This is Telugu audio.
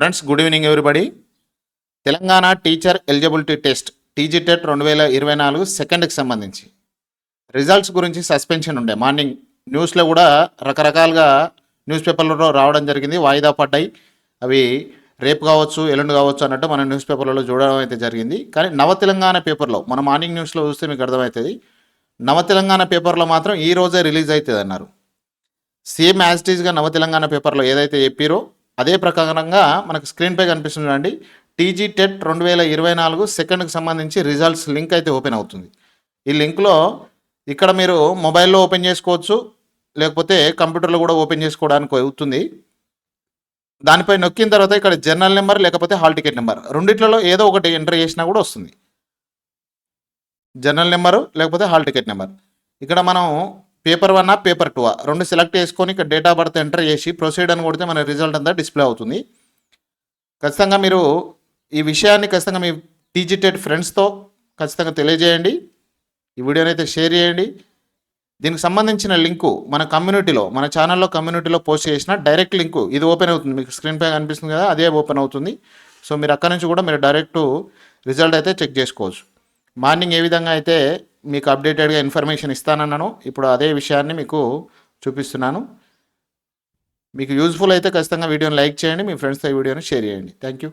Friends good evening everybody Telangana teacher eligibility test TGTET రెండు వేల ఇరవై నాలుగు సెకండ్కి సంబంధించి. రిజల్ట్స్ గురించి సస్పెన్షన్ ఉండే. మార్నింగ్ న్యూస్లో కూడా రకరకాలుగా న్యూస్ పేపర్లలో రావడం జరిగింది. వాయిదా పడ్డాయి. అవి రేపు కావచ్చు ఎల్లుండి కావచ్చు అన్నట్టు మన న్యూస్ పేపర్లలో చూడడం అయితే జరిగింది. కానీ నవ తెలంగాణ పేపర్లో మన మార్నింగ్ న్యూస్లో చూస్తే మీకు అర్థమవుతుంది. నవ తెలంగాణ పేపర్లో మాత్రం ఈ రోజే రిలీజ్ అవుతుంది అన్నారు. సేమ్ యాజ్ టీజ్గా నవ తెలంగాణ పేపర్లో ఏదైతే చెప్పారో అదే ప్రకారంగా మనకు స్క్రీన్పై కనిపిస్తుంది చూడండి. టీజీ టెట్ రెండు వేల ఇరవై నాలుగు సెకండ్కి సంబంధించి రిజల్ట్స్ లింక్ అయితే ఓపెన్ అవుతుంది. ఈ లింక్లో ఇక్కడ మీరు మొబైల్లో ఓపెన్ చేసుకోవచ్చు లేకపోతే కంప్యూటర్లో కూడా ఓపెన్ చేసుకోవడానికి అవుతుంది. దానిపై నొక్కిన తర్వాత ఇక్కడ జర్నల్ నెంబర్ లేకపోతే హాల్ టికెట్ నెంబర్ రెండిట్లలో ఏదో ఒకటి ఎంటర్ చేసినా కూడా వస్తుంది. జర్నల్ నెంబరు లేకపోతే హాల్ టికెట్ నెంబర్. ఇక్కడ మనం పేపర్ వన్ పేపర్ టూ రెండు సెలెక్ట్ చేసుకొని ఇక్కడ డేట్ ఆఫ్ బర్త్ ఎంటర్ చేసి ప్రొసీడ్ అని కొడితే మన రిజల్ట్ అంతా డిస్ప్లే అవుతుంది. ఖచ్చితంగా మీరు ఈ విషయాన్ని ఖచ్చితంగా మీ టీజీటెడ్ ఫ్రెండ్స్తో ఖచ్చితంగా తెలియజేయండి. ఈ వీడియోని అయితే షేర్ చేయండి. దీనికి సంబంధించిన లింకు మన కమ్యూనిటీలో మన ఛానల్లో కమ్యూనిటీలో పోస్ట్ చేసిన డైరెక్ట్ లింకు ఇది ఓపెన్ అవుతుంది. మీకు స్క్రీన్ పై కనిపిస్తుంది కదా అదే ఓపెన్ అవుతుంది. సో మీరు అక్కడ నుంచి కూడా మీరు డైరెక్ట్ రిజల్ట్ అయితే చెక్ చేసుకోవచ్చు. మార్నింగ్ ఏ విధంగా అయితే మీకు అప్డేటెడ్గా ఇన్ఫర్మేషన్ ఇస్తానన్నాను. ఇప్పుడు అదే విషయాన్ని మీకు చూపిస్తున్నాను. మీకు యూజ్ఫుల్ అయితే ఖచ్చితంగా వీడియోని లైక్ చేయండి. మీ ఫ్రెండ్స్తో ఈ వీడియోని షేర్ చేయండి. Thank you